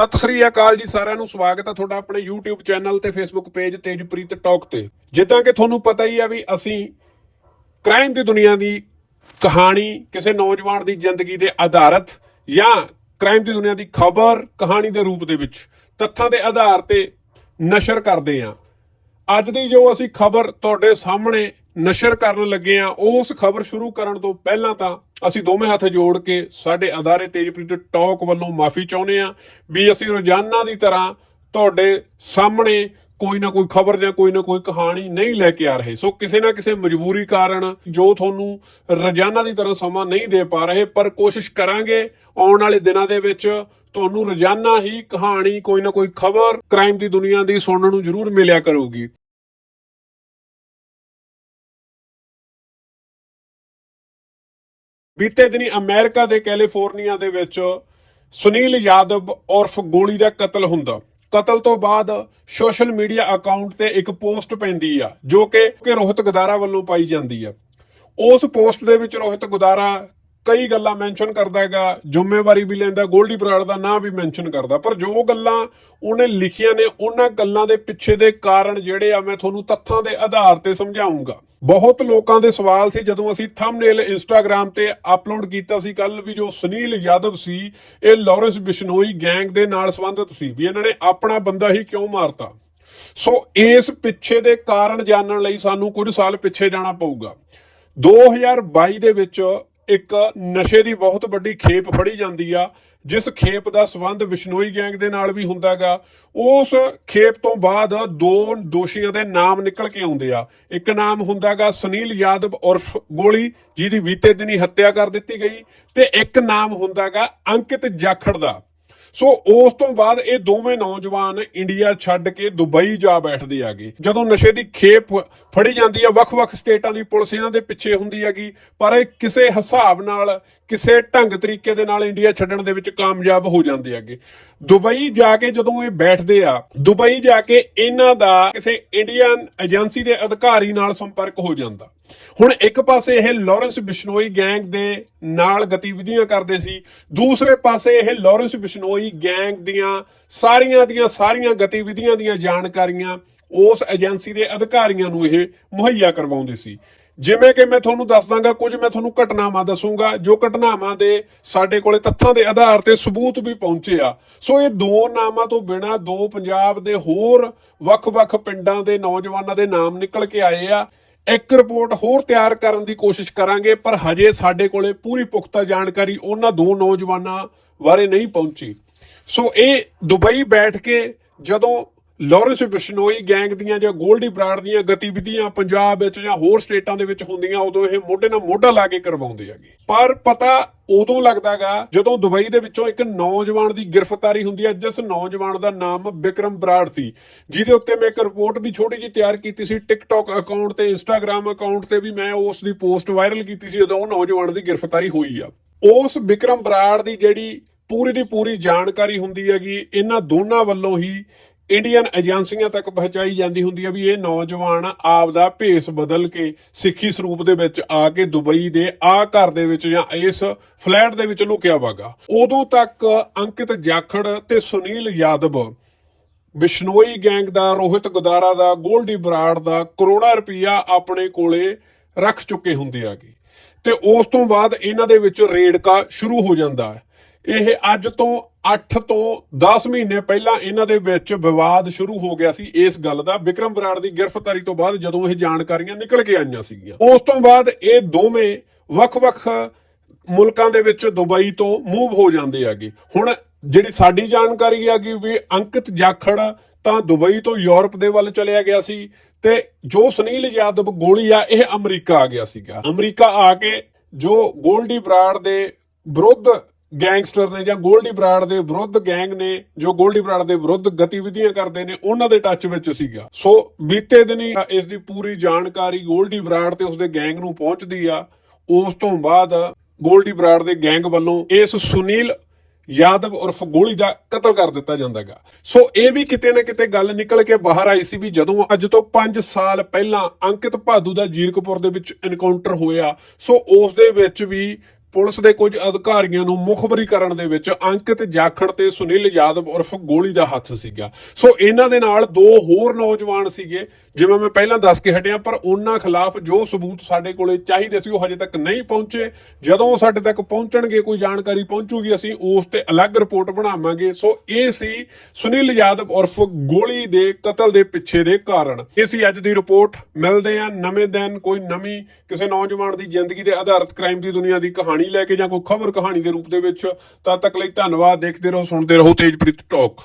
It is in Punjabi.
ਸਤਿ ਸ੍ਰੀ ਅਕਾਲ ਜੀ ਸਾਰਿਆਂ ਨੂੰ, ਸਵਾਗਤ ਹੈ ਤੁਹਾਡਾ ਆਪਣੇ YouTube ਚੈਨਲ ਤੇ Facebook ਪੇਜ ਤੇਜਪ੍ਰੀਤ ਟਾਕ ਤੇ। ਜਿੱਦਾਂ ਕਿ ਤੁਹਾਨੂੰ ਪਤਾ ਹੀ ਆ ਵੀ ਅਸੀਂ ਕ੍ਰਾਈਮ ਦੀ ਦੁਨੀਆ ਦੀ ਕਹਾਣੀ ਕਿਸੇ ਨੌਜਵਾਨ ਦੀ ਜ਼ਿੰਦਗੀ ਦੇ ਆਧਾਰਿਤ ਜਾਂ ਕ੍ਰਾਈਮ ਦੀ ਦੁਨੀਆ ਦੀ ਖਬਰ ਕਹਾਣੀ ਦੇ ਰੂਪ ਦੇ ਵਿੱਚ, ਤੱਥਾਂ ਦੇ ਆਧਾਰ ਤੇ ਨਸ਼ਰ ਕਰਦੇ ਹਾਂ ਅੱਜ ਦੀ ਜੋ ਅਸੀਂ ਖਬਰ ਤੁਹਾਡੇ ਸਾਹਮਣੇ ਨਸ਼ਰ ਕਰਨ ਲੱਗੇ ਆ ਉਸ ਖਬਰ ਸ਼ੁਰੂ ਕਰਨ ਤੋਂ ਪਹਿਲਾਂ ਤਾਂ ਅਸੀਂ ਦੋਵੇਂ ਹੱਥ ਜੋੜ ਕੇ ਸਾਡੇ ਅਦਾਰੇ ਤੇਜਪ੍ਰੀਤ ਟਾਕ ਵੱਲੋਂ ਮਾਫੀ ਚਾਹੁੰਦੇ ਆ ਵੀ ਅਸੀਂ ਰੋਜ਼ਾਨਾ ਦੀ ਤਰ੍ਹਾਂ ਤੁਹਾਡੇ ਸਾਹਮਣੇ ਕੋਈ ਨਾ ਕੋਈ ਖਬਰ ਜਾਂ ਕੋਈ ਨਾ ਕੋਈ ਕਹਾਣੀ ਨਹੀਂ ਲੈ ਕੇ ਆ ਰਹੇ। ਸੋ ਕਿਸੇ ਨਾ ਕਿਸੇ ਮਜਬੂਰੀ ਕਾਰਨ ਜੋ ਤੁਹਾਨੂੰ ਰੋਜ਼ਾਨਾ ਦੀ ਤਰ੍ਹਾਂ ਸਮਾਂ ਨਹੀਂ ਦੇ ਪਾ ਰਹੇ, ਪਰ ਕੋਸ਼ਿਸ਼ ਕਰਾਂਗੇ ਆਉਣ ਵਾਲੇ ਦਿਨਾਂ ਦੇ ਵਿੱਚ ਤੁਹਾਨੂੰ ਰੋਜ਼ਾਨਾ ਹੀ ਕਹਾਣੀ, ਕੋਈ ਨਾ ਕੋਈ ਖਬਰ, ਕ੍ਰਾਈਮ ਦੀ ਦੁਨੀਆ ਦੀ ਸੁਣਨ ਨੂੰ ਜ਼ਰੂਰ ਮਿਲਿਆ ਕਰੂਗੀ। ਬੀਤੇ ਦਿਨੀ ਅਮਰੀਕਾ ਦੇ ਕੈਲੀਫੋਰਨੀਆ ਦੇ ਵਿੱਚ ਸੁਨੀਲ ਯਾਦਵ ਉਰਫ ਗੋਲੀ ਦਾ ਕਤਲ ਹੁੰਦਾ। ਕਤਲ ਤੋਂ ਬਾਅਦ ਸੋਸ਼ਲ ਮੀਡੀਆ ਅਕਾਊਂਟ ਤੇ ਇੱਕ ਪੋਸਟ ਪੈਂਦੀ ਆ, ਜੋ ਕਿ ਰੋਹਿਤ ਗਦਾਰਾ ਵੱਲੋਂ ਪਾਈ ਜਾਂਦੀ ਆ। ਉਸ ਪੋਸਟ ਦੇ ਵਿੱਚ ਰੋਹਿਤ ਗੁਦਾਰਾ ਕਈ ਗੱਲਾਂ ਮੈਂਸ਼ਨ ਕਰਦਾ ਹੈਗਾ, ਜ਼ਿੰਮੇਵਾਰੀ ਵੀ ਲੈਂਦਾ, ਗੋਲਡੀ ਬਰਾੜ ਦਾ ਨਾਂ ਵੀ ਮੈਂਸ਼ਨ ਕਰਦਾ, ਪਰ ਜੋ ਗੱਲਾਂ ਉਹਨੇ ਲਿਖੀਆਂ ਨੇ, ਉਹਨਾਂ ਗੱਲਾਂ ਦੇ ਪਿੱਛੇ ਦੇ ਕਾਰਨ ਜਿਹੜੇ ਆ ਮੈਂ ਤੁਹਾਨੂੰ ਤੱਥਾਂ ਦੇ ਆਧਾਰ ਤੇ ਸਮਝਾਉਂਗਾ ਬਹੁਤ ਲੋਕਾਂ ਦੇ ਸਵਾਲ ਸੀ ਜਦੋਂ ਅਸੀਂ ਥੰਬਨੇਲ ਇੰਸਟਾਗ੍ਰam ਤੇ ਅਪਲੋਡ ਕੀਤਾ ਸੀ ਕੱਲ ਵੀ ਜੋ ਸੁਨੀਲ ਯਾਦਵ ਸੀ, ਇਹ ਲਾਰੈਂਸ ਬਿਸ਼ਨੋਈ ਗੈਂਗ ਦੇ ਨਾਲ ਸੰਬੰਧਿਤ ਸੀ ਵੀ ਇਹਨਾਂ ਨੇ ਆਪਣਾ ਬੰਦਾ ਹੀ ਕਿਉਂ ਮਾਰਤਾ। ਸੋ ਇਸ ਪਿੱਛੇ ਦੇ ਕਾਰਨ ਜਾਣਨ ਲਈ ਸਾਨੂੰ ਕੁਝ ਸਾਲ ਪਿੱਛੇ ਜਾਣਾ ਪਊਗਾ। 2022 ਦੇ ਵਿੱਚ ਇੱਕ ਨਸ਼ੇ ਦੀ ਬਹੁਤ ਵੱਡੀ ਖੇਪ ਫੜੀ ਜਾਂਦੀ ਆ। ਜਿਸ ਖੇਪ ਦਾ ਸਬੰਧ ਵਿਸ਼ਨੋਈ ਗੈਂਗ ਦੇ ਨਾਲ ਵੀ ਹੁੰਦਾਗਾ, ਉਸ ਖੇਪ ਤੋਂ ਬਾਅਦ ਦੋ ਦੋਸ਼ੀਆਂ ਦੇ ਨਾਮ ਨਿਕਲ ਕੇ ਆਉਂਦੇ ਆ। ਇੱਕ ਨਾਮ ਹੁੰਦਾਗਾ ਸੁਨੀਲ ਯਾਦਵ ਉਰਫ ਗੋਲੀ, ਜਿਹਦੀ ਬੀਤੇ ਦਿਨੀ ਹੱਤਿਆ ਕਰ ਦਿੱਤੀ ਗਈ, ਤੇ ਇੱਕ ਨਾਮ ਹੁੰਦਾਗਾ ਅੰਕਿਤ ਜਾਖੜ ਦਾ। ਸੋ ਉਸ ਤੋਂ ਬਾਅਦ ਇਹ ਦੋਵੇਂ ਨੌਜਵਾਨ ਇੰਡੀਆ ਛੱਡ ਕੇ ਦੁਬਈ ਜਾ ਬੈਠਦੇ ਆਗੇ। ਜਦੋਂ ਨਸ਼ੇ ਦੀ ਖੇਪ ਫੜੀ ਜਾਂਦੀ ਆ, ਵੱਖ-ਵੱਖ ਸਟੇਟਾਂ ਦੀ ਪੁਲਿਸ ਇਹਨਾਂ ਦੇ ਪਿੱਛੇ ਹੁੰਦੀ ਹੈਗੀ, ਪਰ ਇਹ ਕਿਸੇ ਹਿਸਾਬ ਨਾਲ ਕਿਸੇ ਢੰਗ ਤਰੀਕੇ ਦੇ ਨਾਲ ਇੰਡੀਆ ਛੱਡਣ ਦੇ ਵਿੱਚ ਕਾਮਯਾਬ ਹੋ ਜਾਂਦੇ ਆਗੇ ਦੁਬਈ ਜਾ ਕੇ ਜਦੋਂ ਇਹ ਬੈਠਦੇ ਆ, ਦੁਬਈ ਜਾ ਕੇ ਇਹਨਾਂ ਦਾ ਕਿਸੇ ਇੰਡੀਅਨ ਏਜੰਸੀ ਦੇ ਅਧਿਕਾਰੀ ਨਾਲ ਸੰਪਰਕ ਹੋ ਜਾਂਦਾ। ਹੁਣ ਇੱਕ ਪਾਸੇ ਇਹ ਲਾਰੈਂਸ ਬਿਸ਼ਨੋਈ ਗੈਂਗ ਦੇ ਨਾਲ ਗਤੀਵਿਧੀਆਂ ਕਰਦੇ ਸੀ, ਦੂਸਰੇ ਪਾਸੇ ਇਹ ਲਾਰੈਂਸ ਬਿਸ਼ਨੋਈ ਗੈਂਗ ਦੀਆਂ ਸਾਰੀਆਂ ਦੀਆਂ ਸਾਰੀਆਂ ਗਤੀਵਿਧੀਆਂ ਦੀਆਂ ਜਾਣਕਾਰੀਆਂ ਉਸ ਏਜੰਸੀ ਦੇ ਅਧਿਕਾਰੀਆਂ ਨੂੰ ਇਹ ਮੁਹੱਈਆ ਕਰਵਾਉਂਦੇ ਸੀ। ਜਿਵੇਂ ਕਿ ਮੈਂ ਤੁਹਾਨੂੰ ਦੱਸ ਦਾਂਗਾ, ਕੁਝ ਮੈਂ ਤੁਹਾਨੂੰ ਘਟਨਾਵਾਂ ਦੱਸੂਗਾ, ਜੋ ਘਟਨਾਵਾਂ ਦੇ ਸਾਡੇ ਕੋਲੇ ਤੱਥਾਂ ਦੇ ਆਧਾਰ ਤੇ ਸਬੂਤ ਵੀ ਪਹੁੰਚੇ ਆ। ਸੋ ਇਹ ਦੋ ਨਾਮਾਂ ਤੋਂ ਬਿਨਾ ਦੋ ਪੰਜਾਬ ਦੇ ਹੋਰ ਵੱਖ-ਵੱਖ ਪਿੰਡਾਂ ਦੇ ਨੌਜਵਾਨਾਂ ਦੇ ਨਾਮ ਨਿਕਲ ਕੇ ਆਏ ਆ। ਇੱਕ ਰਿਪੋਰਟ ਹੋਰ ਤਿਆਰ ਕਰਨ ਦੀ ਕੋਸ਼ਿਸ਼ ਕਰਾਂਗੇ, ਪਰ ਹਜੇ ਸਾਡੇ ਕੋਲੇ ਪੂਰੀ ਪੁਖਤਾ ਜਾਣਕਾਰੀ ਉਹਨਾਂ ਦੋ ਨੌਜਵਾਨਾਂ ਬਾਰੇ ਨਹੀਂ ਪਹੁੰਚੀ। ਸੋ ਇਹ ਦੁਬਈ ਬੈਠ ਕੇ ਜਦੋਂ ਲਾਰੈਂਸ ਬਿਸ਼ਨੋਈ ਗੈਂਗ ਦੀਆਂ ਜਾਂ ਗੋਲਡੀ ਬਰਾੜ ਦੀਆਂ ਗਤੀਵਿਧੀਆਂ ਪੰਜਾਬ ਵਿੱਚ ਜਾਂ ਹੋਰ ਸਟੇਟਾਂ ਦੇ ਵਿੱਚ ਹੁੰਦੀਆਂ, ਉਦੋਂ ਇਹ ਮੋਢੇ ਨਾਲ ਮੋਢਾ ਲਾ ਕੇ ਕਰਵਾਉਂਦੇ ਹੈਗੇ। ਪਰ ਪਤਾ ਉਦੋਂ ਲੱਗਦਾਗਾ ਜਦੋਂ ਦੁਬਈ ਦੇ ਵਿੱਚੋਂ ਇੱਕ ਨੌਜਵਾਨ ਦੀ ਗ੍ਰਿਫਤਾਰੀ ਹੁੰਦੀ ਹੈ ਜਿਸ ਨੌਜਵਾਨ ਦਾ ਨਾਮ ਵਿਕਰਮ ਬਰਾੜ ਸੀ, ਜਿਹਦੇ ਉੱਤੇ ਮੈਂ ਇੱਕ ਰਿਪੋਰਟ ਵੀ ਛੋਟੀ ਜਿਹੀ ਤਿਆਰ ਕੀਤੀ ਸੀ ਟਿਕਟੌਕ ਅਕਾਊਂਟ ਤੇ ਇੰਸਟਾਗ੍ਰam ਅਕਾਊਂਟ ਤੇ ਵੀ ਮੈਂ ਉਸ ਦੀ ਪੋਸਟ ਵਾਇਰਲ ਕੀਤੀ ਸੀ, ਜਦੋਂ ਉਹ ਨੌਜਵਾਨ ਦੀ ਗ੍ਰਿਫਤਾਰੀ ਹੋਈ ਆ। ਉਸ ਵਿਕਰਮ ਬਰਾੜ ਦੀ ਜਿਹੜੀ ਪੂਰੀ ਦੀ ਪੂਰੀ ਜਾਣਕਾਰੀ ਹੁੰਦੀ ਹੈਗੀ, ਇਹਨਾਂ ਦੋਨਾਂ ਵੱਲੋਂ ਹੀ ਇੰਡੀਅਨ ਏਜੰਸੀਆਂ ਤੱਕ ਪਹੁੰਚਾਈ ਜਾਂਦੀ ਹੁੰਦੀ ਹੈ ਵੀ ਇਹ ਨੌਜਵਾਨ ਆਪਦਾ ਭੇਸ ਬਦਲ ਕੇ ਸਿੱਖੀ ਸਰੂਪ ਦੇ ਵਿੱਚ ਆ ਕੇ ਦੁਬਈ ਦੇ ਆ ਘਰ ਦੇ ਵਿੱਚ ਜਾਂ ਇਸ ਫਲੈਟ ਦੇ ਵਿੱਚ ਲੁਕਿਆ ਵਾਗਾ। ਉਦੋਂ ਤੱਕ ਅੰਕਿਤ ਜਾਖੜ ਤੇ ਸੁਨੀਲ ਯਾਦਵ ਬਿਸ਼ਨੋਈ ਗੈਂਗ ਦਾ, ਰੋਹਿਤ ਗੁਦਾਰਾ ਦਾ, ਗੋਲਡੀ ਬਰਾੜ ਦਾ ਕਰੋੜਾ ਰੁਪਈਆ ਆਪਣੇ ਕੋਲੇ ਰੱਖ ਚੁੱਕੇ ਹੁੰਦੇ ਆਗੇ। ਤੇ ਉਸ ਤੋਂ ਬਾਅਦ ਇਹਨਾਂ ਦੇ ਵਿੱਚ ਰੇਡਕਾ ਸ਼ੁਰੂ ਹੋ ਜਾਂਦਾ ਹੈ। ਇਹ ਅੱਜ ਤੋਂ 8 ਤੋਂ 10 ਮਹੀਨੇ ਪਹਿਲਾਂ ਇਹਨਾਂ ਦੇ ਵਿੱਚ ਵਿਵਾਦ ਸ਼ੁਰੂ ਹੋ ਗਿਆ ਸੀ ਇਸ ਗੱਲ ਦਾ। ਵਿਕਰਮ ਬਰਾੜ ਦੀ ਗ੍ਰਿਫਤਾਰੀ ਤੋਂ ਬਾਅਦ ਜਦੋਂ ਇਹ ਜਾਣਕਾਰੀਆਂ ਨਿਕਲ ਕੇ ਆਈਆਂ ਸੀਗੀਆਂ। ਉਸ ਤੋਂ ਬਾਅਦ ਇਹ ਦੋਵੇਂ ਵੱਖ-ਵੱਖ ਮੁਲਕਾਂ ਦੇ ਵਿੱਚ ਦੁਬਈ ਤੋਂ ਮੂਵ ਹੋ ਜਾਂਦੇ ਆਗੇ ਹੁਣ ਜਿਹੜੀ ਸਾਡੀ ਜਾਣਕਾਰੀ ਹੈਗੀ ਵੀ ਅੰਕਿਤ ਜਾਖੜ ਤਾਂ ਦੁਬਈ ਤੋਂ ਯੂਰਪ ਦੇ ਵੱਲ ਚਲਿਆ ਗਿਆ ਸੀ ਤੇ ਜੋ ਸੁਨੀਲ ਯਾਦਵ ਗੋਲੀ ਆ, ਇਹ ਅਮਰੀਕਾ ਆ ਗਿਆ ਸੀਗਾ। ਅਮਰੀਕਾ ਆ ਕੇ ਜੋ ਗੋਲਡੀ ਬਰਾੜ ਦੇ ਵਿਰੁੱਧ ਗੈਂਗਸਟਰ ਨੇ ਜਾਂ ਗੋਲਡੀ ਬਰਾੜ ਦੇ ਵਿਰੁੱਧ ਗੈਂਗ ਨੇ, ਜੋ ਗੋਲਡੀ ਬਰਾੜ ਦੇ ਵਿਰੁੱਧ ਗਤੀਵਿਧੀਆਂ ਕਰਦੇ ਨੇ, ਉਹਨਾਂ ਦੇ ਟੱਚ ਵਿੱਚ ਸੀਗਾ। ਸੋ ਬੀਤੇ ਦਿਨੀ ਇਸ ਦੀ ਪੂਰੀ ਜਾਣਕਾਰੀ ਗੋਲਡੀ ਬਰਾੜ ਤੇ ਉਸਦੇ ਗੈਂਗ ਨੂੰ ਪਹੁੰਚਦੀ ਆ। ਉਸ ਤੋਂ ਬਾਅਦ ਗੋਲਡੀ ਬਰਾੜ ਦੇ ਗੈਂਗ ਵੱਲੋਂ ਇਸ ਸੁਨੀਲ ਯਾਦਵ ਉਰਫ ਗੋਲੀ ਦਾ ਕਤਲ ਕਰ ਦਿੱਤਾ ਜਾਂਦਾਗਾ ਸੋ ਇਹ ਵੀ ਕਿਤੇ ਨਾ ਕਿਤੇ ਗੱਲ ਨਿਕਲ ਕੇ ਬਾਹਰ ਆਈ ਸੀ ਵੀ ਜਦੋਂ ਅੱਜ ਤੋਂ 5 ਸਾਲ ਪਹਿਲਾਂ ਅੰਕਿਤ ਭਾਦੂ ਦਾ ਜੀਰਕਪੁਰ ਦੇ ਵਿੱਚ ਐਨਕਾਊਂਟਰ ਹੋਇਆ, ਸੋ ਉਸ ਦੇ ਵਿੱਚ ਵੀ ਪੁਲਿਸ ਦੇ ਕੁਝ ਅਧਿਕਾਰੀਆਂ ਨੂੰ ਮੁਖਬਰੀ ਕਰਨ ਦੇ ਵਿੱਚ ਅੰਕਿਤ ਜਾਖੜ ਤੇ ਸੁਨੀਲ ਯਾਦਵ ਉਰਫ ਗੋਲੀ ਦਾ ਹੱਥ ਸੀਗਾ। ਸੋ ਇਹਨਾਂ ਦੇ ਨਾਲ ਦੋ ਹੋਰ ਨੌਜਵਾਨ ਸੀਗੇ, ਜਿਵੇਂ ਮੈਂ ਪਹਿਲਾਂ ਦੱਸ ਕੇ ਹਟਿਆ, ਪਰ ਉਹਨਾਂ ਖਿਲਾਫ ਜੋ ਸਬੂਤ ਸਾਡੇ ਕੋਲੇ ਚਾਹੀਦੇ ਸੀ, ਉਹ ਹਜੇ ਤੱਕ ਨਹੀਂ ਪਹੁੰਚੇ। ਜਦੋਂ ਉਹ ਸਾਡੇ ਤੱਕ ਪਹੁੰਚਣਗੇ, ਕੋਈ ਜਾਣਕਾਰੀ ਪਹੁੰਚੂਗੀ, ਅਸੀਂ ਉਸ ਤੇ ਅਲੱਗ ਰਿਪੋਰਟ ਬਣਾਵਾਂਗੇ। ਸੋ ਇਹ ਸੀ ਸੁਨੀਲ ਯਾਦਵ ਉਰਫ ਗੋਲੀ ਦੇ ਕਤਲ ਦੇ ਪਿੱਛੇ ਦੇ ਕਾਰਨ। ਇਹ ਸੀ ਅੱਜ ਦੀ ਰਿਪੋਰਟ। ਮਿਲਦੇ ਆ ਨਵੇਂ ਦਿਨ, ਕੋਈ ਨਵੀਂ ਕਿਸੇ ਨੌਜਵਾਨ ਦੀ ਜ਼ਿੰਦਗੀ ਦੇ ਆਧਾਰਿਤ ਕ੍ਰਾਈਮ ਦੀ ਦੁਨੀਆ ਦੀ ਕਹਾਣੀ ਕਹਾਣੀ ਲੈ ਕੇ ਜਾਂ ਕੋਈ ਖਬਰ ਕਹਾਣੀ ਦੇ ਰੂਪ ਦੇ ਵਿੱਚ, ਤਦ ਤੱਕ ਲਈ ਧੰਨਵਾਦ, ਦੇਖਦੇ ਰਹੋ, ਸੁਣਦੇ ਰਹੋ, ਤੇਜਪ੍ਰੀਤ ਟਾਕ।